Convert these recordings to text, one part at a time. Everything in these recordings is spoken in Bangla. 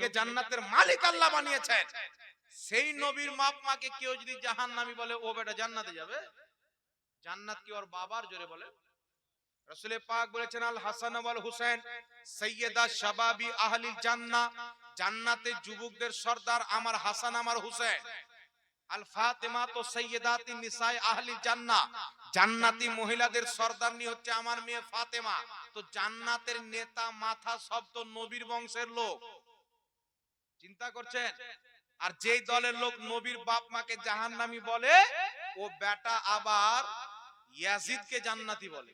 জান্নাতের মালিক আল্লাহ বানিয়েছেন। সেই নবীর মাপ মাকে কেউ যদি জাহান নামি বলে, ও বেটা, জান্নাতে যাবে? জান্নাত কি ওর বাবার জোরে বলে? রসুলে পাক বলেছেন, আল হাসান ওয়াল হুসেন সৈয়দা জান্নাতের যুবকদের সর্দার আমার হাসান, আমার হুসেন আল ফাতেমা তো সৈয়দাতি নিসাই জান্নাহ জান্নাতি মহিলাদের সর্দারনি হচ্ছে আমার মেয়ে ফাতেমা। তো জান্নাতের নেতা, মাথা সব তো নবীর বংশের লোক। চিন্তা করছেন? আর যেই দলের লোক নবীর বাপ মাকে জাহান্নামী বলে ও বেটা আবার ইয়াজিদকে জান্নাতি বলে।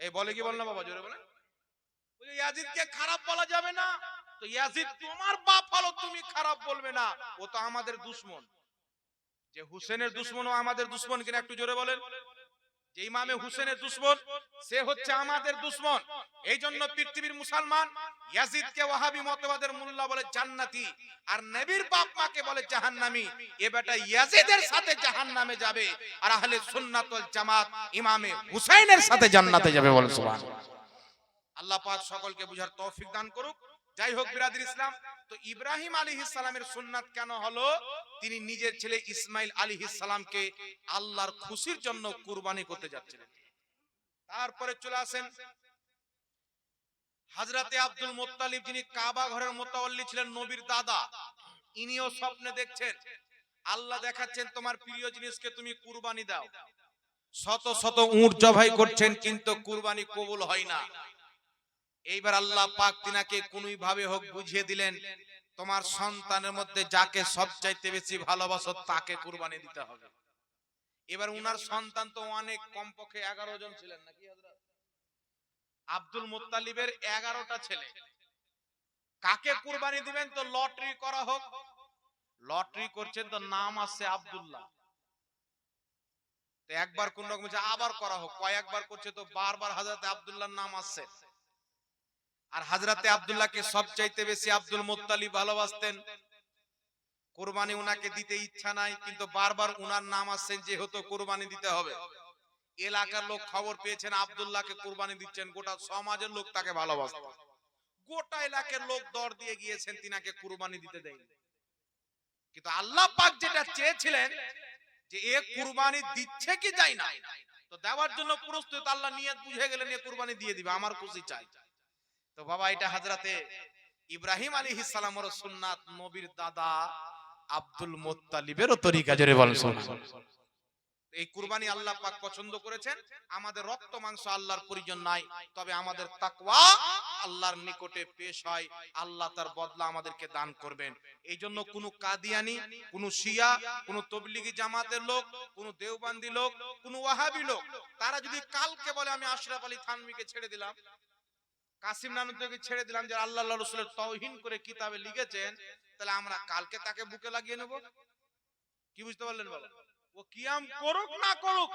এই বলে কি বল না বাবা জোরে বলে বলে ইয়াজিদকে খারাপ বলা যাবে না। তো ইয়াজিদ তোমার বাপ হলো তুমি খারাপ বলবে না। ও তো আমাদের দুশ্মন। যে হুসেনের দুশ্মন ও আমাদের দুশ্মন কিনা একটু জোরে বলেন। যে ইমামে হুসেনের দুশ্মন সে হচ্ছে আমাদের দুশ্মন। এই জন্য পৃথিবীর মুসলমান ইয়াজিদকে ওয়াহাবি মতবাদের মোল্লা বলে জান্নাতি, আর নবীর বাপ মাকে বলে জাহান্নামী। এ বেটা ইয়াজিদের সাথে জাহান্নামে যাবে, আর আহলে জামাত ইমামে হুসাইনের সাথে জান্নাতে যাবে বলে আল্লাহ পাক সকলকে বুঝার তৌফিক দান করুক। যাই হোক বিরাদির ইসলাম, তো ইব্রাহিম আলাইহিস সালামের সুন্নাত কেন হলো? তিনি নিজের ছেলে ইসমাইল আলাইহিস সালামকে আল্লাহর খুশির জন্য কুরবানি করতে যাচ্ছিলেন। তারপরে চলে আসেন হাজরাতে আব্দুল মোত্তালিব যিনি কাবা ঘরের মোতাওয়াল্লি ছিলেন নবীর দাদা, ইনিও স্বপ্নে দেখছেন। আল্লাহ দেখাচ্ছেন, তোমার প্রিয় জিনিসকে তুমি কুরবানি দাও। শত শত উট জবাই করছেন, কিন্তু কুরবানি কবুল হয় না। এইবার আল্লাহ পাক তিনাকে কোনই ভাবে হোক বুঝিয়ে দিলেন, তোমার সন্তানের মধ্যে যাকে সবচাইতে বেশি ভালোবাসো, তাকে কুরবানি দিতে হবে। এবার উনার সন্তান তো অনেক, কমপক্ষে এগারো জন ছিলেন নাকি? আব্দুল মুত্তালিবের এগারোটা ছেলে। কাকে কুরবানি দিবেন তো লটারি করা হোক। লটারি করছেন তো নাম আসছে আব্দুল্লাহ। একবার কোন রকম আবার করা হোক। কয়েকবার করছে তো বারবার হাজরাতে আব্দুল্লাহর নাম আসছে আর হাজরাতে আব্দুল্লাহকে সবচাইতে বেশি আব্দুল মুত্তালিব ভালোবাসতেন। কোরবানি উনাকে দিতে ইচ্ছা নাই, কিন্তু বারবার উনার নাম আসছেন, যেহেতু কোরবানি দিতে হবে। এলাকার লোক খবর পেয়েছেন আব্দুল্লাহকে কোরবানি দিচ্ছেন। গোটা সমাজের লোক তাকে ভালোবাসত। গোটা এলাকার লোক দর দিয়ে গিয়েছেন তিনাকে কুরবানি দিতে দেয়নি। কিন্তু আল্লাহ পাক যেটা চেয়েছিলেন যে এ কুরবানি দিচ্ছে কি যায় না তো দেওয়ার জন্য প্রস্তুত আল্লাহ নিয়ত বুঝে গেলেন এ কুরবানি দিয়ে দিবে আমার খুশি চাই। তো বাবা এটা হাজরাতে ইব্রাহিম আলী সালামের সুন্নাত নবীর দাদা আব্দুল মোত্তালিবেরও তরিকা জোরে বলেন। এই কুরবানি আল্লাহ পাক পছন্দ করেছেন। আমাদের রক্ত, মাংস আল্লাহর প্রয়োজন নাই। তবে আমাদের তাকওয়া আল্লাহর নিকটে পেশ হয়। আল্লাহ তার বদলা আমাদেরকে দান করবেন। এই জন্য কোনো কাদিয়ানি, কোনো শিয়া, কোনো তবলিগি জামাতের লোক, কোনো দেওবান্দি লোক, কোনো ওয়াহাবি লোক, তারা যদি কালকে বলে, আমি আশরাফ আলী থানভিকে ছেড়ে দিলাম। কাসিম নানুদ্দিনকে ছেড়ে দিলাম যে আল্লাহ রসুলের তৌহিন করে কিতাবে লিখেছেন, তাহলে আমরা কালকে তাকে বুকে লাগিয়ে নেব? কি বুঝতে পারলেন বলো? ও কিয়াম করুক না করুক,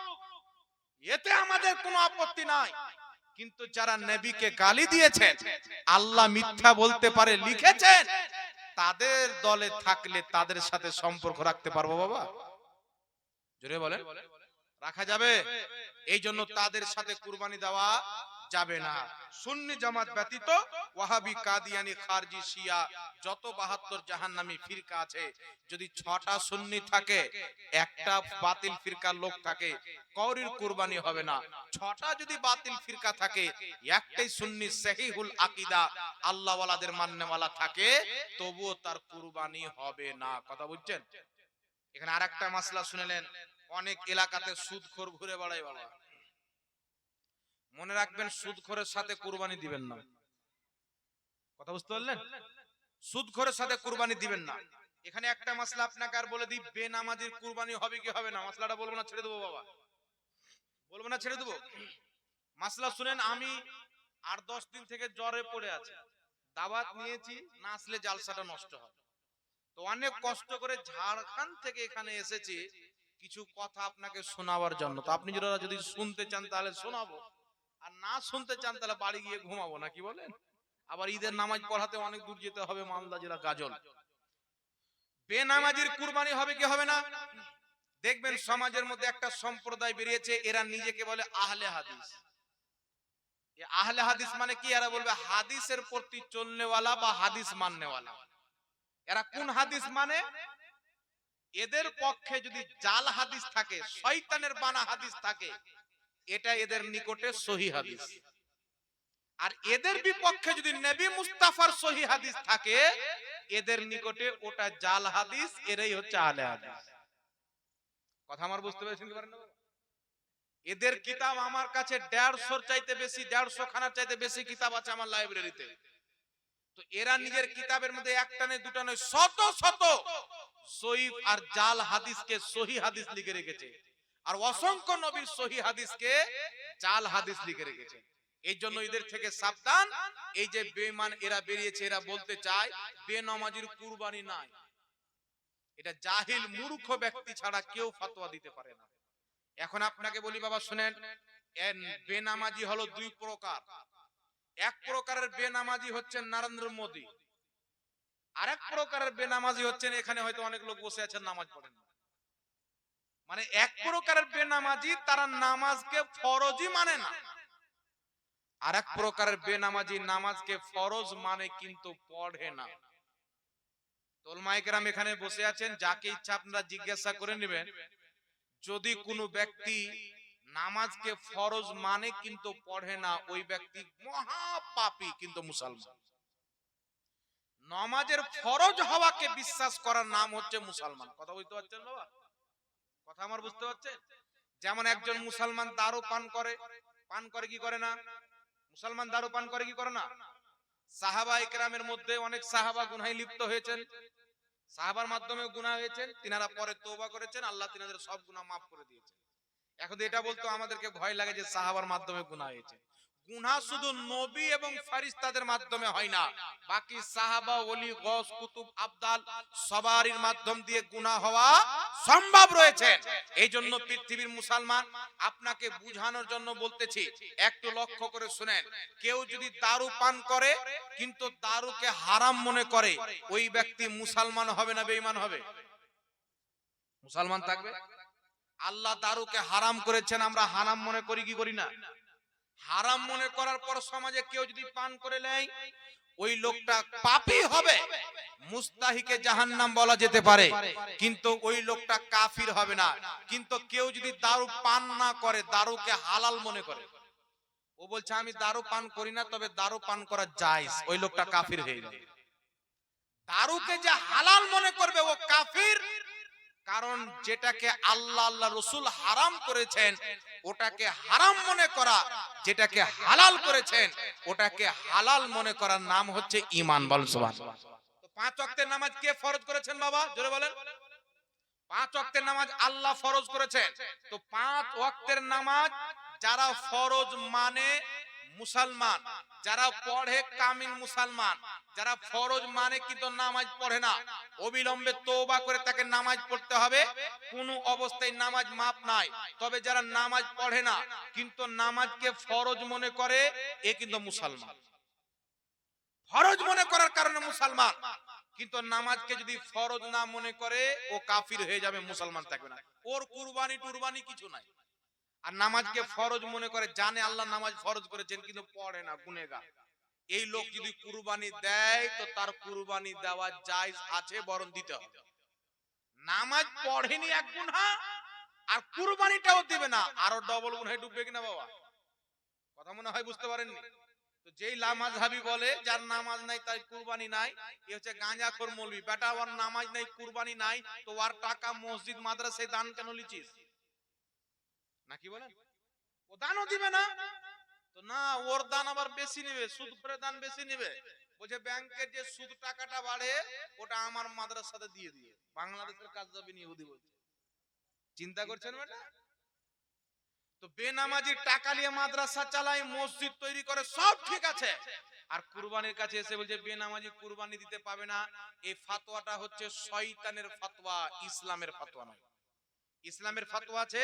এতে আমাদের কোনো আপত্তি নাই। কিন্তু যারা গালি দিয়েছেন, আল্লাহ মিথ্যা বলতে পারে, লিখেছেন, তাদের দলে থাকলে তাদের সাথে সম্পর্ক রাখতে পারব বাবা? জোরে বলেন। রাখা যাবে। এই জন্য তাদের সাথে কুরবানি দেওয়া যাবে না। সুন্নি জামাত ব্যতীত ওয়াহাবি, কাদিয়ানি, খারজি, শিয়া, যত বাহাত্তর জাহান্নামী ফিরকা আছে, যদি ছটা সুন্নি থাকে, একটা বাতিল ফিরকার লোক থাকে কৌরির কুরবানি হবে না। ছটা যদি বাতিল ফিরকা থাকে, একটাই সুন্নি সহিহুল আকিদা আল্লাহ ওয়ালাদের মান্যওয়ালা থাকে, তবুও তার কুরবানি হবে না। কথা বুঝছেন? এখানে আরেকটা মাসলা শুনেলেন অনেক এলাকাতে সুদখোর ঘুরে বেড়ায় বাবা। মনে রাখবেন, সুদখোরের সাথে কুরবানি দিবেন না। কথা বুঝতে পারলেন? সুদখোরের সাথে কুরবানি দিবেন না। এখানে একটা মাসলা আপনাকে আর বলে দিই, বেনামাজির কুরবানি হবে কি হবে না? মাসলাটা বলব না, ছেড়ে দেবো বাবা। বলব না, ছেড়ে দেবো? মাসলা শুনেন, আমি আট দশ দিন থেকে জ্বরে পড়ে আছি। দাওয়াত নিয়েছি, না আসলে জালসাটা নষ্ট হয় তো অনেক কষ্ট করে ঝাড়খণ্ড থেকে এখানে এসেছি, কিছু কথা আপনাকে শোনাবার জন্য। তো আপনি যদি শুনতে চান, তাহলে শোনাবো। আর না শুনতে চান তাহলে বাড়ি গিয়ে ঘুমাবো না, কি বলেন? আবার ঈদের নামাজ পড়াতে অনেক দূর যেতে হবে মালদা জেলা গাজল। বেনামাজির কুরবানি হবে কি হবে না? দেখবেন সমাজের মধ্যে একটা সম্প্রদায় বেরিয়েছে, এরা নিজেকে বলে আহলে হাদিস। আহলে হাদিস মানে কি? এরা বলবে হাদিসের প্রতি চলনেওয়ালা বা হাদিস মাননেওয়ালা। এরা কোন হাদিস মানে? এদের পক্ষে যদি জাল হাদিস থাকে, শয়তানের বানা হাদিস থাকে এটা এদের নিকটে সহি হাদিস আর এদের বিপক্ষে যদি নবী মুস্তাফার সহি হাদিস থাকে এদের নিকটে ওটা জাল হাদিস এরাই হচ্ছে আলে হাদিস কথা আমার বুঝতে পেরেছেন কি পারেন এদের কিতাব আমার কাছে দেড়শোর চাইতে বেশি দেড়শো খানার চাইতে বেশি কিতাব আছে আমার লাইব্রেরিতে তো এরা নিজের কিতাবের মধ্যে একটা নেই দুটা নয় শত শত সহিফ আর জাল হাদিসকে সহি হাদিস লিখে রেখেছে আর অসংখ্য নবীর সহি হাদিসকে জাল হাদিস লিখে রেখেছে এই জন্য এদের থেকে সাবধান। এই যে বেমান এরা বেরিয়েছে, এরা বলতে চায়, বেনমাজির কুরবানি নাই। এটা জাহিল মূর্খ ব্যক্তি ছাড়া কেউ ফতোয়া দিতে পারে না। এখন আপনাকে বলি, বাবা, শুনেন বেনামাজি হলো দুই প্রকার। এক প্রকারের বেনামাজি হচ্ছেন নরেন্দ্র মোদী। আরেক প্রকারের বেনামাজি হচ্ছেন, এখানে হয়তো অনেক লোক বসে আছেন, নামাজ পড়েন। মানে এক প্রকারের বেনামাজি তারা নামাজকে ফরজই মানে না। আর এক প্রকারের বেনামাজি নামাজকে ফরজ মানে কিন্তু পড়ে না। তোলমাইকেরাম এখানে বসে আছেন, যাকে ইচ্ছা আপনারা জিজ্ঞাসা করে নেবেন, যদি কোনো ব্যক্তি নামাজকে ফরজ মানে কিন্তু পড়ে না, ওই ব্যক্তি মহা পাপী কিন্তু মুসলমান। নামাজের ফরজ হওয়াকে বিশ্বাস করার নাম হচ্ছে মুসলমান। কথা বুঝতে পারছেন বাবা? কথা আমার বুঝতে পারছেন? যেমন একজন মুসলমান দারু পান করে পান করে কি করে না? মুসলমান দারু পান করে কি করে না? সাহাবা ইকরামের মধ্যে অনেক সাহাবা গুনাহে লিপ্ত হয়েছেন। সাহাবার মাধ্যমে গুনাহ হয়েছেন, তিনারা পরে তওবা করেছেন, আল্লাহ তিনাদের সব গুনাহ মাফ করে দিয়েছেন। এখন এটা বলতো আমাদেরকে ভয় লাগে যে সাহাবার মাধ্যমে গুনাহ হয়েছে। গুনাহ শুধু নবী এবং ফারিস্তাদের মাধ্যমে হয় না। বাকি সাহাবা, ওলি গস কুতুব, আবদাল সবারই মাধ্যম দিয়ে গুনাহ হওয়া সম্ভব রয়েছে। এই জন্য পৃথিবীর মুসলমান আপনাকে বুঝানোর জন্য বলতেছি, একটু লক্ষ্য করে শুনেন। কেউ যদি দারু পান করে, কিন্তু দারুকে হারাম মনে করে, ওই ব্যক্তি মুসলমান হবে না বেঈমান হবে? মুসলমান থাকবে? আল্লাহ দারুকে হারাম করেছেন, আমরা হারাম মনে করি, কি করি না? হারাম মনে করার পর সমাজে কেউ যদি পান করে নেয়, ওই লোকটা পাপী হবে। মুস্তাহিকে জাহান্নাম বলা যেতে পারে, কিন্তু ওই লোকটা কাফির হবে না। কিন্তু কেউ যদি দারু পান না করে, দারুকে হালাল মনে করে। ও বলছে, আমি দারু পান করি না, তবে দারু পান করা জায়েজ। ওই লোকটা কাফির হয়ে যাবে দারুকে যে হালাল মনে করবে, ও কাফির। কারণ যেটাকে আল্লাহ আল্লাহ রসুল হারাম করেছেন ওটাকে হারাম মনে করা যেটাকে হালাল করেছেন ওটাকে হালাল মনে করার নাম হচ্ছে ইমান বল পাঁচ ওয়াক্তের নামাজ কে ফরজ করেছেন বাবা? জোরে বলেন। পাঁচ ওয়াক্তের নামাজ আল্লাহ ফরজ করেছেন। তো পাঁচ ওয়াক্তের নামাজ যারা ফরজ মানে মুসলমান। যারা পড়ে কামিল মুসলমান, যারা ফরজ মানে কিন্তু নামাজ পড়ে না, অবিলম্বে তওবা করে তাকে নামাজ পড়তে হবে। কোনো অবস্থায় নামাজ মাপ নাই। তবে যারা নামাজ পড়ে না, কিন্তু নামাজকে ফরজ মনে করে, এ কিন্তু মুসলমান। ফরজ মনে করার কারণে মুসলমান। কিন্তু নামাজকে যদি ফরজ না মনে করে, ও কাফির হয়ে যাবে, মুসলমান থাকবে না। ওর কুরবানি টুরবানি কিছু নাই। আর নামাজকে ফরজ মনে করে জানে আল্লাহ নামাজ ফরজ করেছেন কিন্তু পড়ে না গুনেগা এই লোক যদি কুরবানি দেয় তো তার কুরবানি দেওয়া জায়েজ আছে বরং দিতে হবে। নামাজ পড়েনি এক গুনহা আর কুরবানিটাও দিবে না। আরও ডবল গুনহায় ডুববে কিনা বাবা? কথা মনে হয় বুঝতে পারেননি? তো যেই লামাজ হাবি বলে যার নামাজ নাই তাই কুরবানি নাই এ হচ্ছে গাঁজাখোর মৌলবি। বেটা ওর নামাজ নাই কুরবানি নাই তো ওর টাকা মসজিদ মাদ্রাসায় দান কেন লিচিস নাকি বলেন? ও দানও দিবে না? তো না, ওর দান আবার বেশি নেবে সুদ করে দান বেশি নেবে। বলছে ব্যাংকের যে সুদ টাকাটা বাড়ে, ওটা আমার মাদ্রাসাতে দিয়ে দিয়ে বাংলাদেশের কাজ যাবে ইহুদি বলছে। চিন্তা করছেন বেটা? তো বেনামাজি টাকা নিয়ে মাদ্রাসা চালায়, মসজিদ তৈরি করে, সব ঠিক আছে। আর কুরবানির কাছে এসে বলছে, বেনামাজি কুরবানি দিতে পাবে না। এই ফাতোয়াটা হচ্ছে শয়তানের ফাতোয়া ইসলামের ফাতোয়া নয়। ইসলামের ফাতোয়া আছে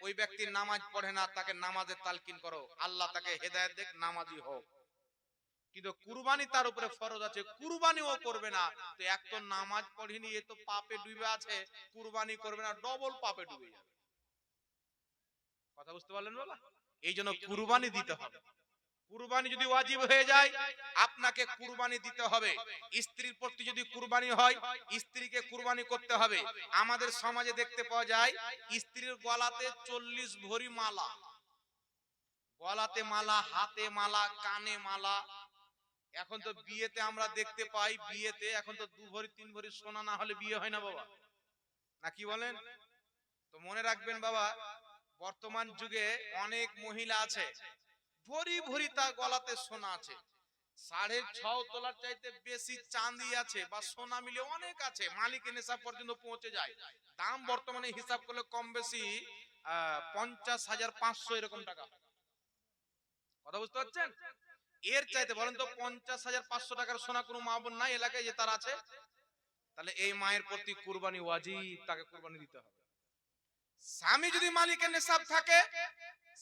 ওই ব্যক্তি নামাজ পড়ে না তাকে নামাজের তালকিন করো। আল্লাহ তাকে হেদায়েত দেখ নামাজি হোক। কিন্তু কুরবানি তার উপরে ফরজ আছে কুরবানি ও করবে না। তো এক তো নামাজ পড়িনি এ তো পাপে ডুবে আছে কুরবানি করবে না ডবল পাপে ডুবে যাবে। কথা বুঝতে পারলেন বাবা? এই জন্য কুরবানি দিতে হবে। কুরবানি যদি ওয়াজিব হয়ে যায়, আপনাকে কুরবানি দিতে হবে। স্ত্রীর প্রতি যদি কুরবানি হয়, স্ত্রীকে কুরবানি করতে হবে। আমাদের সমাজে দেখতে পাওয়া যায়, স্ত্রীর গলাতে চল্লিশ ভরি মালা। গলাতে মালা, হাতে মালা, কানে মালা। এখন তো বিয়েতে আমরা দেখতে পাই, বিয়েতে এখন তো দু ভরি, তিন ভরি সোনা না হলে বিয়ে হয় না বাবা। না কি বলেন? তো মনে রাখবেন বাবা, বর্তমান যুগে অনেক মহিলা আছে ভরি ভরি তার গলাতে সোনা আছে। সাড়ে ছ তোলার চাইতে বেশি চাঁদি আছে বা সোনা মিলে অনেক আছে, মালিকের নেশা পর্যন্ত পৌঁছে যায়। দাম বর্তমানে হিসাব করলে কম বেশি পঞ্চাশ হাজার পাঁচশো এরকম টাকা। কথা বুঝতে পারছেন? এর চাইতে বলেন তো পঞ্চাশ হাজার পাঁচশো টাকার সোনা কোনো মা বোন নাই এলাকায় যে তার আছে? তাহলে এই মায়ের প্রতি কুরবানি ওয়াজিব, তাকে কুরবানি দিতে হবে। স্বামী যদি মালিকের নেশাব থাকে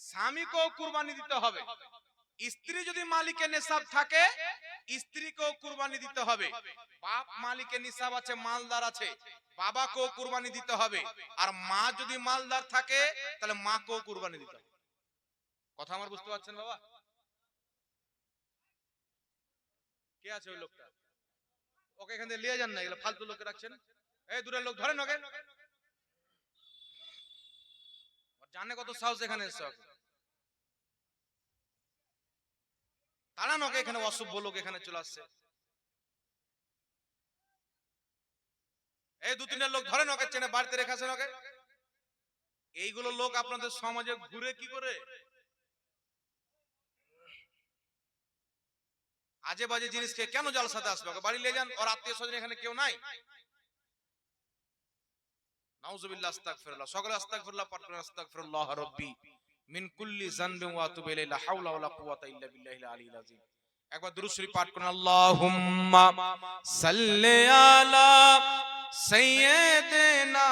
স্বামীকেও কুরবানি দিতে হবে। স্ত্রী যদি মালিকের নেশাব থাকে স্ত্রীকেও কুরবানি দিতে হবে। বাপ মালিকের নিসাব আছে মালদার আছে বাবাকেও কুরবানি দিতে হবে। আর মা যদি মালদার থাকে তাহলে মাকেও কুরবানি দিতে হবে। কথা আমার বুঝতে পারছেন বাবা? কে আছে ওই লোকটা? ওকে এখান থেকে নিয়ে যান না এগুলো ফালতু লোকে রাখছেন। এই দূরের লোক ধরেন ওকে ওর জানে কত সাহস এখানে এসছে ওকে। তাড়ান ওকে এখানে অসভ্য লোক এখানে চলে আসছে। এই দু তিনটা লোক ধরেন ওকে চেনে বাড়িতে রেখেছেন নকে। এইগুলো লোক আপনাদের সমাজে ঘুরে কি করে? আজে বাজে জিনিসকে কেন জালসাতে আসবে? ওকে বাড়ি নিয়ে যান ওর আত্মীয় স্বজন এখানে কেউ নাই? নাউজুবিল্লাহ, আস্তাগফিরুল্লাহ। সকলে আস্তাগফিরুল্লাহ পাঠ করেন আস্তাগফিরুল্লাহ রাব্বি। মিন কুল্লি যানবিন ওয়া আতুবু ইলাইহি, লা হাওলা ওয়ালা কুওয়াতা ইল্লা বিল্লাহিল আলিয়্যিল আযীম। একবার দুরূদ শরীফ পাঠ করুন, আল্লাহুম্মা সাল্লি আলা সাইয়্যিদিনা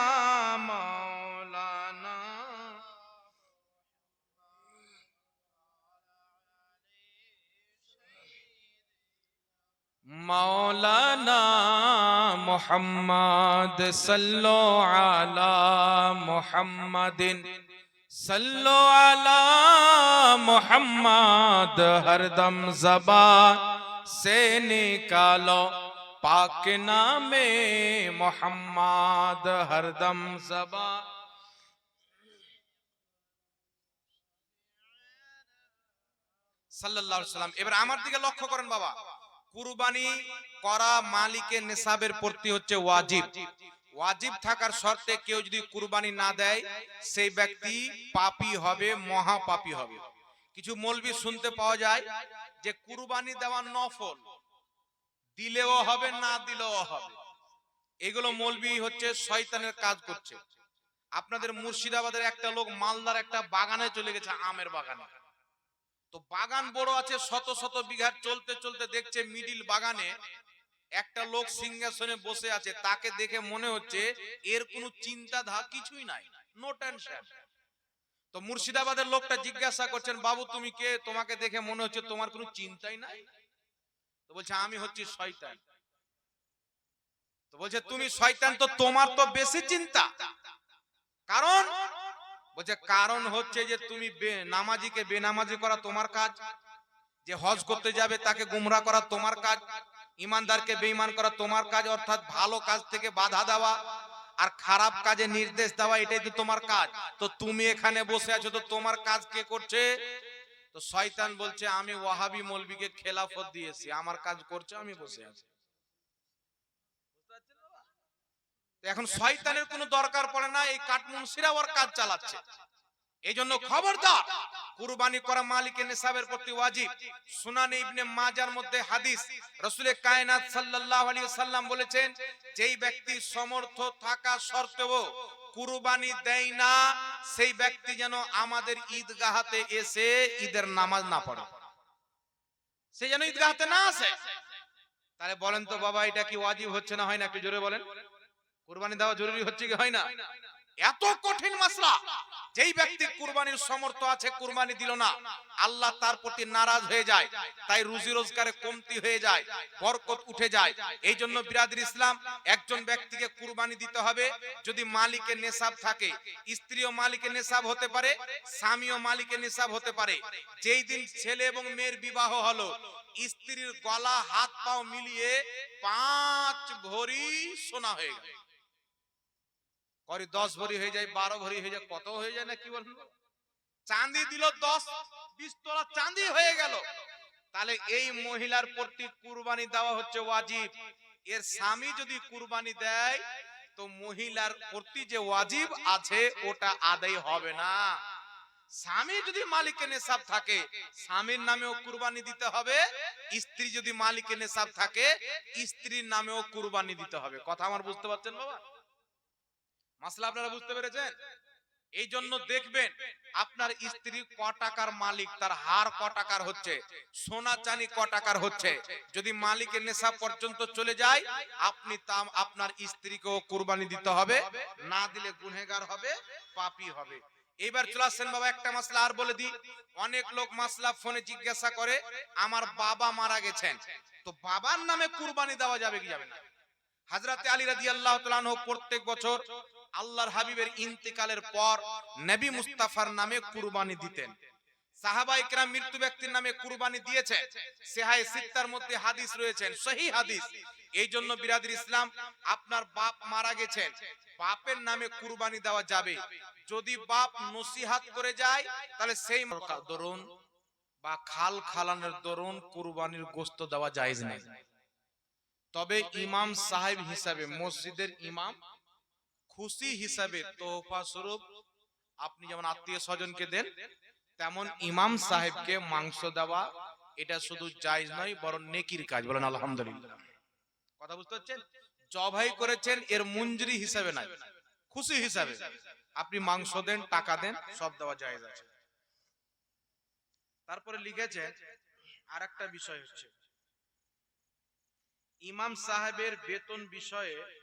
مولانا محمد صلو على محمد صلو على محمد ہر دم زبان سے نکالو پاک نام محمد ہر دم زبان সাল্লাহ সাল্লাম এবার আমার দিকে লক্ষ্য করেন বাবা কুরবানি করা মালিকের নেশাবের প্রতি হচ্ছে ওয়াজিব। ওয়াজিব থাকার শর্তে কেউ যদি কুরবানি না দেয়, সেই ব্যক্তি পাপী হবে মহা পাপী হবে। কিছু মৌলবি শুনতে পাওয়া যায় যে কুরবানি দেওয়া নফল, দিলেও হবে, না দিলেও হবে। এগুলো মলবি হচ্ছে শয়তানের কাজ করছে। আপনাদের মুর্শিদাবাদের একটা লোক মালদার একটা বাগানে চলে গেছে, আমের বাগানে। তো বাগান বড় আছে, শত শত বিঘার চলতে চলতে দেখছে মিডিল বাগানে একটা লোক সিংহাসনে বসে আছে, তাকে দেখে মনে হচ্ছে এর কোনো চিন্তা ধা কিছুই নাই নো টেনশন তো মুর্শিদাবাদের লোকটা জিজ্ঞাসা করছেন, বাবু, তুমি কে? তোমাকে দেখে মনে হচ্ছে তোমার কোনো চিন্তাই নাই। তো বলছে, আমি হচ্ছি শয়তান। তো বলছে, তুমি শয়তান, তো তোমার তো বেশি চিন্তা। কারণ বলছে কারণ হচ্ছে যে তুমি নামাজিকে বেনামাজি করা তোমার কাজ যে হজ করতে যাবে তাকে গুমরা করা তোমার কাজ ইমানদারকে বেঈমান করা তোমার কাজ অর্থাৎ ভালো কাজ থেকে বাধা দেওয়া আর খারাপ কাজে নির্দেশ দেওয়া এটাই তো তোমার কাজ। তো তুমি এখানে বসে আছো তো তোমার কাজ কে করছে? তো শয়তান বলছে আমি ওয়াহাবি মৌলবীকে খেলাফত দিয়েছি আমার কাজ করছে আমি বসে আছি তো এখন শয়তানের কোনো দরকার পড়ে না এই কাঠমুন্সিরা ওর কাজ চালাচ্ছে। এই জন্য খবরদার কুরবানি করা মালিকের নেশাবের প্রতি ওয়াজিব। সুনানে ইবনে মাজার মধ্যে হাদিস রসুলের কায়নাত সাল্লাল্লাহু আলাইহি সাল্লাম বলেছেন যেই ব্যক্তি সমর্থ থাকা সত্ত্বেও কুরবানি দেয় না সেই ব্যক্তি যেন আমাদের ঈদগাহাতে এসে ঈদের নামাজ না পড়ে। সে যেন ঈদগাহাতে না আসে। তাহলে বলেন তো বাবা এটা কি ওয়াজিব হচ্ছে না হয় না? একটু জোরে বলেন। কুরবানি দেওয়া জরুরি হচ্ছে কি হয় না? এত কঠিন মাসলা যেই ব্যক্তি কুরবানির সমর্থ আছে কুরবানি দিল না। আল্লাহ তার প্রতি নারাজ হয়ে যায়। তাই রুজি রোজগারে কমতি হয়ে যায় বরকত উঠে যায়। এই জন্য বিরাদির ইসলাম একজন ব্যক্তিকে কুরবানি দিতে হবে। যদি মালিকের নেশাব থাকে স্ত্রীও মালিকের নেশাব হতে পারে স্বামীও মালিকের নেশাব হতে পারে। যেই দিন ছেলে এবং মেয়ের বিবাহ হলো স্ত্রীর গলা হাত পাও মিলিয়ে পাঁচ ভরি সোনা হয়ে গেল। করে দশ ভরি হয়ে যায়, বারো ভরি হয়ে যায়, কত হয়ে যায় না কি বলেন চাঁদি দিল দশ বিশ তোলা চাঁদি হয়ে গেল। তাহলে এই মহিলার প্রতি কুরবানি দেওয়া হচ্ছে ওয়াজিব। এর স্বামী যদি কুরবানি দেয়, তো মহিলার প্রতি যে ওয়াজিব আছে, ওটা আদায় হবে না। স্বামী যদি মালিকের নেশাব থাকে, স্বামীর নামেও কুরবানি দিতে হবে, স্ত্রী যদি মালিকের নেশাব থাকে, স্ত্রীর নামেও কুরবানি দিতে হবে। কথা আমার বুঝতে পারছেন বাবা? মাসলা আপনারা বুঝতে পেরেছেন? এই জন্য দেখবেন আপনার স্ত্রী ক টাকার মালিক, তার হার ক টাকার হচ্ছে, সোনা চানি ক টাকার হচ্ছে। যদি মালিকের নেশা পর্যন্ত চলে যায়, আপনি তা আপনার স্ত্রীকেও কুরবানি দিতে হবে, না দিলে গুনহেগার হবে, পাপি হবে। এবার চলে আসছেন বাবা, একটা মাসলা আর বলে দি অনেক লোক মাসলা ফোনে জিজ্ঞাসা করে, আমার বাবা মারা গেছেন। তো বাবার নামে কুরবানি দেওয়া যাবে কি যাবে না? হাজরাতে আলী রাদিয়াল্লাহু তাআলা প্রত্যেক বছর আল্লাহর হাবিবের ইন্তেকালের পর নবী মুস্তাফার নামে কুরবানি দিতেন। কুরবানি দেওয়া যাবে। যদি বাপ নসিহাত করে যায়, তাহলে সেই দরুন বা খাল খালানের দরুন কুরবানির গোস্ত দেওয়া নেই। তবে ইমাম সাহেব হিসাবে মসজিদের ইমাম খুশি হিসাবে তোহফা স্বরূপ আপনি যেমন আত্মীয় স্বজনকে দেন তেমন ইমাম সাহেবকে মাংস দেওয়া এটা শুধু জায়েজ নয় বরং নেকির কাজ বলেন আলহামদুলিল্লাহ। কথা বুঝতে পারছেন? জবাই করেছেন এর মঞ্জুরি হিসাবে নাই। খুশি হিসাবে। আপনি মাংস দেন টাকা দেন সব দেওয়া জায়েজ আছে। তারপরে লিখেছে আর একটা বিষয় হচ্ছে ইমাম সাহেবের বেতন বিষয়ে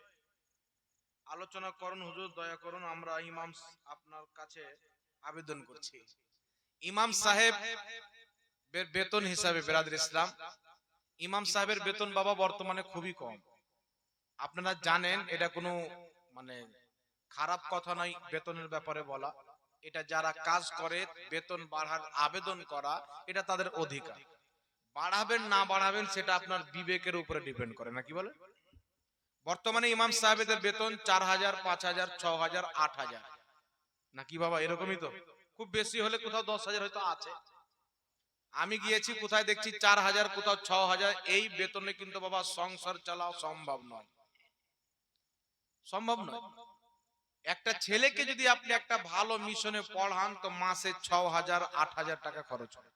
আলোচনা করুন হুজুর দয়া করুন, আমরা ইমাম আপনার কাছে আবেদন করছি। ইমাম সাহেব বেতন হিসাবে বেরাদের ইসলাম। ইমাম সাহেবের বেতন বাবা বর্তমানে খুবই কম। আপনারা জানেন, এটা কোনো মানে খারাপ কথা নয় বেতনের ব্যাপারে বলা। এটা যারা কাজ করে, বেতন বাড়ার আবেদন করা, এটা তাদের অধিকার। বাড়াবেন না বাড়াবেন, সেটা আপনার বিবেকের উপরে ডিপেন্ড করে, না কি বলে? বর্তমানে ইমাম সাহেবদের বেতন চার হাজার, পাঁচ হাজার ছ হাজার আট হাজার নাকি বাবা, এরকমই তো? খুব বেশি হলে কোথাও দশ হাজার হয়তো আছে। আমি গিয়েছি, কোথায় দেখছি চার হাজার, কোথাও ছ হাজার এই বেতনে কিন্তু বাবা সংসার চালাও সম্ভব নয়। সম্ভব নয়। একটা ছেলেকে যদি আপনি একটা ভালো মিশনে পড়ান, তো মাসে ছ হাজার আট হাজার টাকা খরচ হয়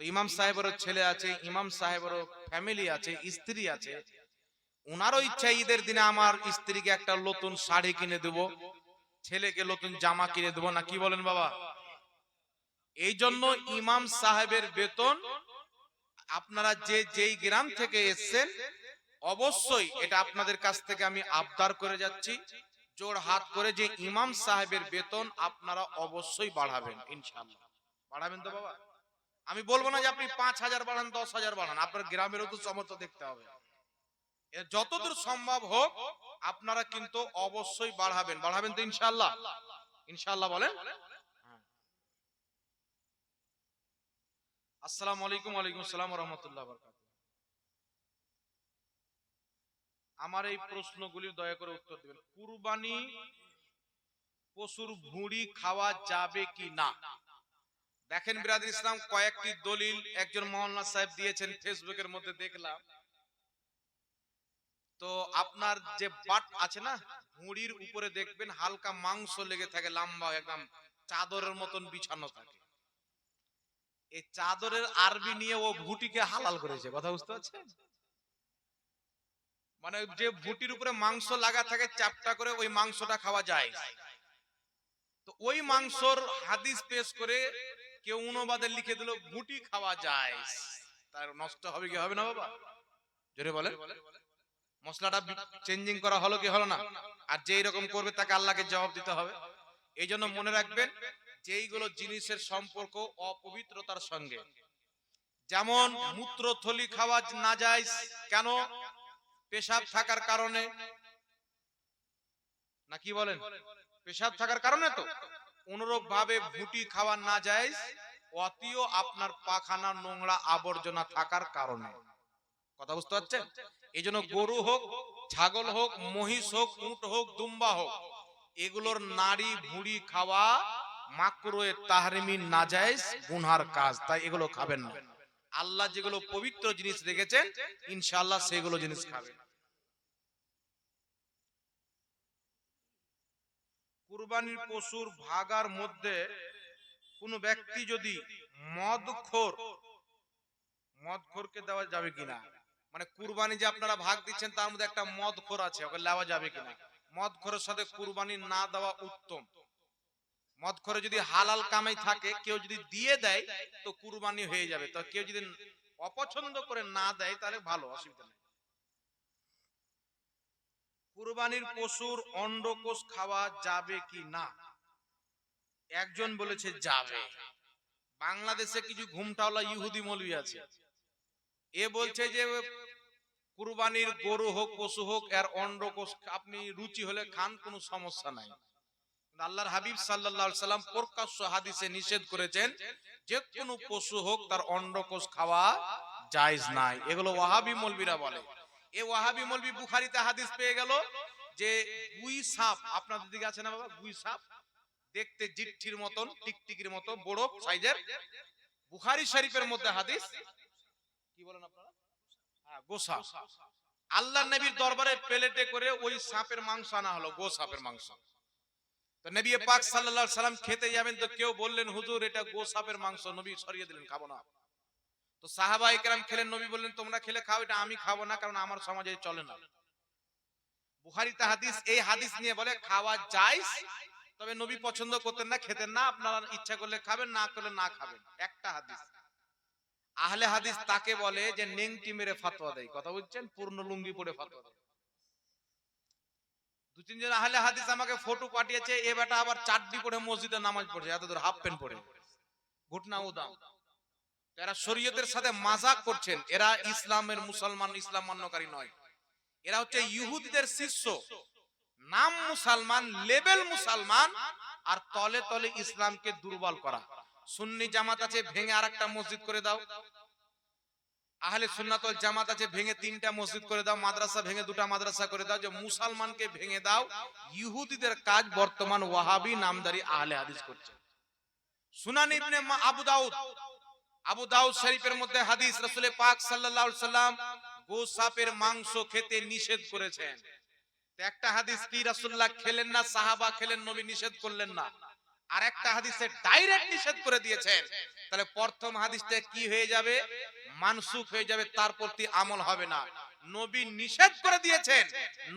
তো ইমাম সাহেবেরও ছেলে আছে, ইমাম সাহেবেরও ফ্যামিলি আছে, স্ত্রী আছে। ওনারও ইচ্ছা ঈদের দিনে আমার স্ত্রীকে একটা নতুন শাড়ি কিনে দেব, ছেলেকে নতুন জামা কিনে দেবো না, কি বলেন বাবা? এই জন্য ইমাম সাহেবের বেতন আপনারা যে যেই গ্রাম থেকে এসছেন, অবশ্যই এটা আপনাদের কাছ থেকে আমি আবদার করে যাচ্ছি। জোর হাত করে যে ইমাম সাহেবের বেতন আপনারা অবশ্যই বাড়াবেন ইনশাল্লাহ বাড়াবেন তো বাবা? আমি বলব না যে আপনি পাঁচ হাজার বাড়ান, দশ হাজার বাড়ান, আপনার গ্রামেরও তো সমর্থ দেখতে হবে। যতদূর সম্ভব হোক, আপনারা কিন্তু অবশ্যই বাড়াবেন। বাড়াবেন তো ইনশাল্লাহ ইনশাল্লাহ বলেন। হ্যাঁ। আসসালামু আলাইকুম, ওয়ালাইকুম আসসালাম রহমতুল্লাহ আমার এই প্রশ্নগুলির দয়া করে উত্তর দিবেন। কুরবানি পশুর ভুঁড়ি খাওয়া যাবে কি না? দেখেন বিরাদ ইসলাম, কয়েকটি দলিল একজন মোহাম্মদ সাহেব দিয়েছেন ফেসবুকের মধ্যে দেখলাম। তো আপনার যে বাট আছে না, মুড়ির উপরে দেখবেন হালকা মাংস লেগে থাকে, লম্বা একদম চাদরের মতন বিছানো থাকে। এই চাদরের আরবি নিয়ে ও ভুটিকে হালাল করেছে, কথা বুঝতে পারছেন? মানে যে ভুটির উপরে মাংস লাগা থাকে চাপটা করে ওই মাংসটা খাওয়া যায়। তো ওই মাংসর হাদিস পেশ করে কেউ অনুবাদে লিখে দিল, ভুটি খাওয়া যায়। তার নষ্ট হবে কি হবে না বাবা? জোরে বলে মশলাটা চেঞ্জিং করা হলো কি হলো না? আর যেই রকম করবে তাকে আল্লাহকে জবাব দিতে হবে। এই জন্য মনে রাখবেন, যেইগুলো জিনিসের সম্পর্ক অপবিত্রতার সঙ্গে। যেমন মূত্রথলি খাওয়া না যায় কেন? পেশাব থাকার কারণে। না কি বলেন? পেশাব থাকার কারণে তো। অনুরূপ ভাবে ভুটি খাওয়া না যায়, অতিও আপনার পাখানা নোংরা আবর্জনা থাকার কারণে। কথা বুঝতে পারছেন? এই জন্য গরু হোক, ছাগল হোক, মহিষ হোক, উট হোক, দুম্বা হোক, এগুলোর নারী ভুড়ি খাওয়া মাকরুয়ে তাহরিমি নাজায়েজ গুনহার কাজ। তাই এগুলো খাবেন না। আল্লাহ যেগুলো পবিত্র জিনিস রেখেছেন, ইনশাআল্লাহ সেগুলো জিনিস খাবেন। কুরবানির পশুর ভাগার মধ্যে কোন ব্যক্তি যদি মদখোর, মদখোরকে দেওয়া যাবে কিনা? মানে কুরবানি যে আপনারা ভাগ দিচ্ছেন, তার মধ্যে একটা মদখোর আছে, ওকে নেওয়া যাবে কিনা? মদখোরের সাথে কুরবানি না দেওয়া উত্তম। মদখোরে যদি হালাল কামাই থাকে, কেউ যদি দিয়ে দেয়, তো কুরবানি হয়ে যাবে। তো কেউ যদি অপছন্দ করে না দেয়, তাহলে ভালো, অসুবিধা নেই। কুরবানির পশুর অন্ডকোষ খাওয়া যাবে কি না? একজন বলেছে যাবে। বাংলাদেশে কিছু ঘুমটাওয়ালা ইহুদি মৌলবি আছে। এ বলছে যে, কুরবানির গরু হোক, পশু হোক, এর অন্ডকোষ আপনি রুচি হলে খান, কোনো সমস্যা নাই। আল্লাহর হাবিব সাল্লাল্লাহু সাল্লাম প্রকাশ্য হাদিসে নিষেধ করেছেন যে, কোনো পশু হোক, তার অন্ডকোষ খাওয়া জায়েজ নাই। এগুলো ওয়াহাবি মৌলবিরা বলে। এ ওয়াহাবি মৌলবি বুখারিতে হাদিস পেয়ে গেল যে, গুই সাপ, আপনাদের দিকে আছে না বাবা? গুই সাপ? দেখতে জিট্ঠির মতন, টিকটিকির মতো, বড় সাইজের। বুখারি শরীফের মধ্যে হাদিস কি বলেন আপনারা? হ্যাঁ গোসা। আল্লাহ নবীর দরবারে প্লেটে করে ওই সাপের মাংস আনা হলো গো সাপের মাংস। তো নবী পাক সাল্লাল্লাহু সাল্লাম খেতে যাবেন তো কেউ বললেন হুজুর এটা গো সাপের মাংস। নবী সরিয়ে দিলেন খাব না। তো সাহাবা খেলেন নবী বললেন তোমরা খেলে খাও এটা আমি খাব না কারণ আমার সমাজে চলে না। বুখারিতে হাদিস এই হাদিস নিয়ে বলে খাওয়া যায় তবে নবী পছন্দ করতেন না খেতেন না আপনারা ইচ্ছা করলে খাবেন না করলে না খাবেন। একটা হাদিস। আহলে হাদিস তাকে বলে যে, নেংটি মেরে ফাতোয়া দেয়। কথা বলছেন পূর্ণ লুঙ্গি পরে ফাতোয়া দেয়। দু তিনজন আহলে হাদিস আমাকে ফটো পাঠিয়েছে, এ বেটা আবার চারটি পরে মসজিদে নামাজ পড়ছে, এত দূর হাফ প্যান্ট পরে। ঘটনা উদাম। এরা শরীয়তের সাথে মাজাক করছেন। এরা ইসলামের মুসলমান ইসলাম মান্যকারী নয়। এরা হচ্ছে ইহুদিদের শিষ্য। নাম মুসলমান, লেবেল মুসলমান, আর তলে তলে ইসলামকে দুর্বল করা। সুন্নি জামাত আছে, ভেঙে আরেকটা মসজিদ করে দাও। আহলে সুন্নাতল জামাত আছে, ভেঙে তিনটা মসজিদ করে দাও, মাদ্রাসা ভেঙে দুটা মাদ্রাসা করে দাও, যে মুসলমানকে ভেঙে দাও, ইহুদিদের কাজ বর্তমান ওয়াহাবি নামদারি আহলে হাদিস করছে। সুনান ইবনে আবু দাউদ আবু দাউদ শরীফের মধ্যে হাদিস রাসূলে পাক সাল্লাল্লাহু আলাইহি সাল্লাম গো সাপের মাংস খেতে নিষেধ করেছেন। একটা হাদিস কি রাসূলুল্লাহ খেলেন না, সাহাবা খেলেন, নবী নিষেধ করলেন না? আর একটা হাদিসে ডাইরেক্ট নিষেধ করে দিয়েছেন। তাহলে প্রথম হাদিসটা কি হয়ে যাবে? মানসুখ হয়ে যাবে তার প্রতি আমল হবে না। নবী নিষেধ করে দিয়েছেন।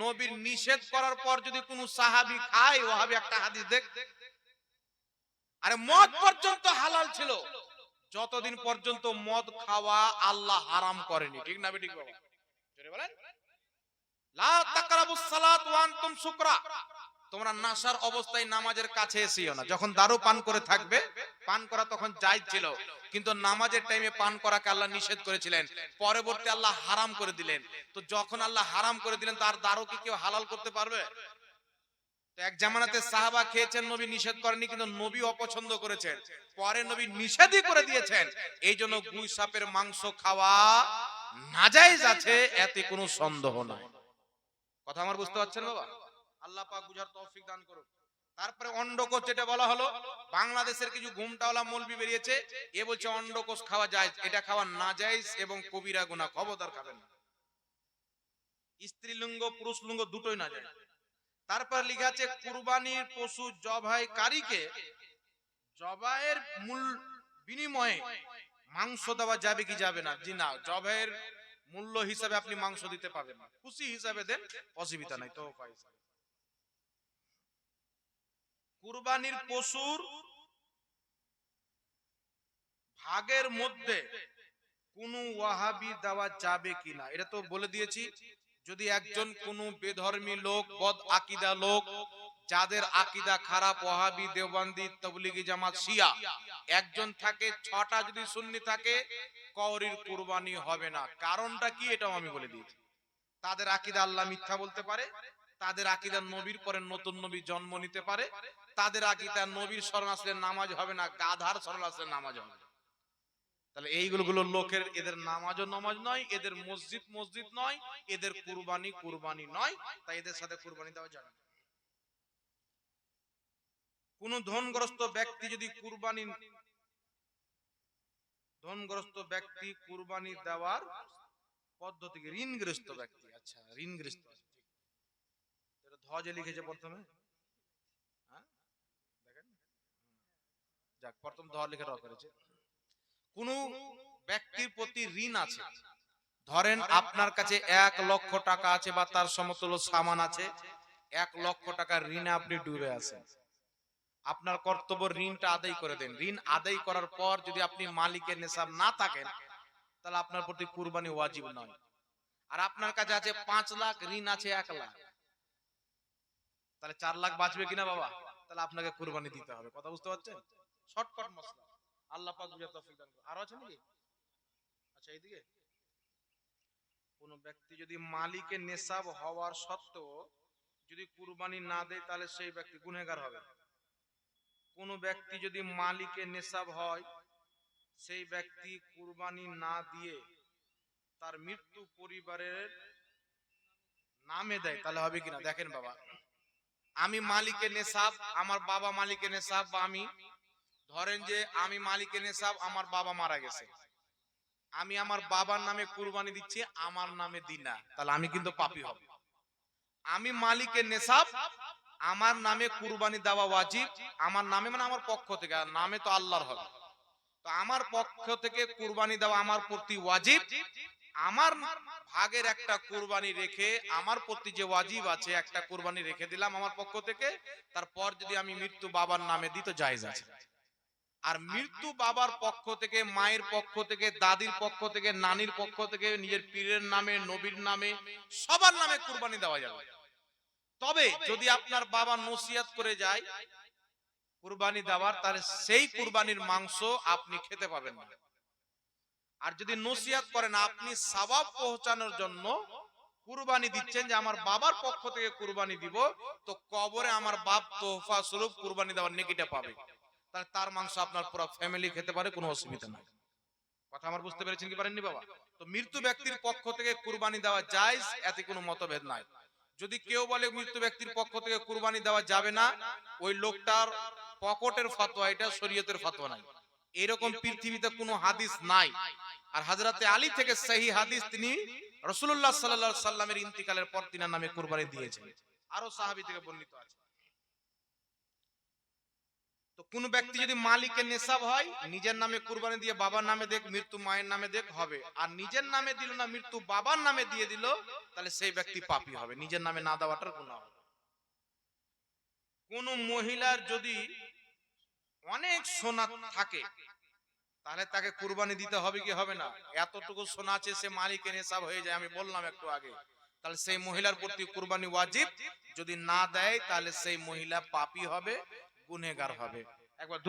নবীর নিষেধ করার পর যদি কোনো সাহাবী খায় ওহাবি একটা হাদিস দেখ। আরে মদ পর্যন্ত হালাল ছিল। যতদিন পর্যন্ত মদ খাওয়া আল্লাহ হারাম করেনি। ঠিক না বাবা? বলেন লা তাকরাবুস সালাত ওয়া আনতুম সুকরা তোমরা নাসার অবস্থায় নামাজের কাছে এসিও না। যখন দারু পান করে থাকবে, পান করা তখন জায়েজ ছিল। কিন্তু নামাজের টাইমে পান করাকে আল্লাহ নিষেধ করেছিলেন। পরবর্তী আল্লাহ হারাম করে দিলেন। তো যখন আল্লাহ হারাম করে দিলেন, তার দারু কি কেউ হালাল করতে পারবে? এক জামানাতে সাহাবা খেয়েছেন, নবী নিষেধ করেনি কিন্তু নবী অপছন্দ করেছেন। পরে নবী নিষেধই করে দিয়েছেন। এই জন্য গুই সাপের মাংস খাওয়া নাজায়েজ আছে, এতে কোনো সন্দেহ নাই। কথা আমার বুঝতে পারছেন বাবা? আল্লাহ পাক বুঝার তৌফিক দান করুন তারপরে অন্ডকোষ যেটা বলা হলো, বাংলাদেশের কিছু ঘুমটাওয়ালা মৌলবি বেরিয়েছে, এ বলছে অন্ডকোষ খাওয়া যায় এটা খাওয়া না জায়েজ এবং কবিরা গুনাহ, খবরদার খাবেন না। স্ত্রীলিঙ্গ পুরুষ লিঙ্গ দুটোই না যায় তারপর লেখা আছে কুরবানির পশু জবাই কারীকে জবাইয়ের মূল বিনিময়ে মাংস দেওয়া যাবে কি যাবে না? জি না, জবাইয়ের মূল্য হিসাবে আপনি মাংস দিতে পারবেন খুশি হিসাবে দেন, অসুবিধা নাই তো কুরবানির পশুর ভাগের মধ্যে কোন ওয়াহাবি দেওয়া যাবে কিনা এটা তো বলে দিয়েছি, যদি একজন কোন বেধর্মী লোক, বদ আকিদা লোক, যাদের আকিদা খারাপ, ওয়াহাবি, দেওবান্দি, তবলিগি জামাত, শিয়া, একজন থাকে, ছটা যদি সুন্নি থাকে কওরির কুরবানি হবে না। কারণটা কি? এটাও আমি বলে দিয়েছি। তাদের আকিদা আল্লাহ মিথ্যা বলতে পারে তাদের আকিদা নবীর পরে নতুন নবী জন্ম নিতে পারে, তাদের আকিদা নবীর শরণ আসলে নামাজ হবে না, গাধার শরণ আসলে নামাজ হবে তাহলে এইগুলো গুলো লোকের, এদের নামাজও নামাজ নয়, এদের মসজিদ মসজিদ নয়, এদের কুরবানি কুরবানি নয়, তাই এদের সাথে কুরবানি দেওয়া যাবে কোন ধনগ্রস্ত ব্যক্তি যদি কুরবানি, ধনগ্রস্ত ব্যক্তি কুরবানি দেওয়ার পদ্ধতিকে ঋণগ্রস্ত ব্যক্তি আচ্ছা ঋণগ্রস্ত ধ্বজে লিখেছে প্রথমে? হ্যাঁ? যাক প্রথম ধ লিখে র করেছে। কোন ব্যক্তির প্রতি ঋণ আছে? ধরেন আপনার কাছে এক লক্ষ টাকা আছে বা তার সমতুল্য সামান আছে এক লক্ষ টাকার ঋণে আপনি ডুবে আছেন। আপনার কর্তব্য ঋণটা আদায় করে দেন। ঋণ আদায় করার পর যদি আপনি মালিকের নেশাব না থাকেন তাহলে আপনার প্রতি কুরবানি ওয়াজিব নয়। আর আপনার কাছে আছে পাঁচ লাখ ঋণ আছে এক লাখ। তাহলে চার লাখ বাঁচবে কিনা বাবা? তাহলে আপনাকে কুরবানি দিতে হবে। কথা বুঝতে পারছেন? শর্টকাট মশলা। আল্লাহ পাক বুঝে তৌফিক দান। আরও আছে নাকি? আচ্ছা এইদিকে। কোন ব্যক্তি যদি মালিকের নেশাব হওয়ার সত্ত্বেও যদি কুরবানি না দেয়, তাহলে সেই ব্যক্তি গুনেগার হবে। কোন ব্যক্তি যদি মালিকের নেশাব হয়, সেই ব্যক্তি কুরবানি না দিয়ে তার মৃত্যু পরিবারের নামে দেয়, তাহলে হবে কিনা? দেখেন বাবা। আমি মালিকের নেশাব, আমার বাবা মালিকের নেশাব বা আমি। ধরেন যে আমি মালিকের নেশাব, আমার বাবা মারা গেছে। আমি আমার বাবার নামে কুরবানি দিচ্ছি, আমার নামে দিনা। তাহলে আমি কিন্তু পাপী হব। আমি মালিকের নেশাব, আমার নামে কুরবানি দেওয়া ওয়াজিব, আমার নামে মানে আমার পক্ষ থেকে, আর নামে তো আল্লাহর হবে। তো আমার পক্ষ থেকে কুরবানি দেওয়া আমার প্রতি ওয়াজিব আমার ভাগের একটা কুরবানি রেখে আমার প্রতি যে ওয়াজিব আছে, একটা কুরবানি রেখে দিলাম আমার পক্ষ থেকে, তারপর যদি আমি মৃত্যু বাবার নামে দিই তো জায়েজ আছে। আর মৃত্যু বাবার পক্ষ থেকে, মায়ের পক্ষ থেকে, দাদির পক্ষ থেকে, নানির পক্ষ থেকে, নিজের পীরের নামে, নবীর নামে, সবার নামে কুরবানি দেওয়া যাবে। তবে যদি আপনার বাবা নসিয়াত করে যায়, কুরবানি দেওয়ার তাহলে সেই কুরবানির মাংস আপনি খেতে পাবেন না। আর যদি নসিয়াত করেন আপনি সওয়াব পৌঁছানোর জন্য কুরবানি দিচ্ছেন যে আমার বাবার পক্ষ থেকে কুরবানি দিব তো কবরে আমার বাপ তোহফা স্বরূপ কুরবানি দেওয়ার নেকিটা পাবে। তাহলে তার মাংস আপনার পুরো ফ্যামিলি খেতে পারে কোনো অসুবিধা নাই। কথা আমার বুঝতে পেরেছেন কি পারেননি বাবা? তো মৃত্যু ব্যক্তির পক্ষ থেকে কুরবানি দেওয়া যায় এতে কোনো মতভেদ নাই। যদি কেউ বলে মৃত্যু ব্যক্তির পক্ষ থেকে কুরবানি দেওয়া যাবে না ওই লোকটার পকেটের ফতোয়া এটা শরীয়তের ফতোয়া নাই। এরকম পৃথিবীতে কোনো হাদিস নাই। আর হাজরাতে আলী থেকে সেই হাদিস তিনি রসুল্লাহ সাল্লাহ সাল্লামের ইন্তিকালের পর তিনার নামে কুরবানি দিয়েছেন। আরও সাহাবি থেকে বর্ণিত আছে। তো কোন ব্যক্তি যদি মালিকের নেশাব হয় নিজের নামে কুরবানি দিয়ে বাবার নামে দেখ মৃত্যু মায়ের নামে দেখ হবে। আর নিজের নামে দিল না মৃত্যু বাবার নামে দিয়ে দিল তাহলে সেই ব্যক্তি পাপি হবে। নিজের নামে না দেওয়াটার গুণা হবে। কোন মহিলার যদি অনেক সোনা থাকে। তাহলে তাকে কুরবানি দিতে হবে কি হবে না? এতটুকু সোনা আছে, সে মালিকের হিসাব হয়ে যায়, আমি বললাম একটু আগে। তাহলে সেই মহিলার প্রতি কুরবানি ওয়াজিব। যদি না দেয়, তাহলে সেই মহিলা পাপি হবে গুনেগার হবে। একবার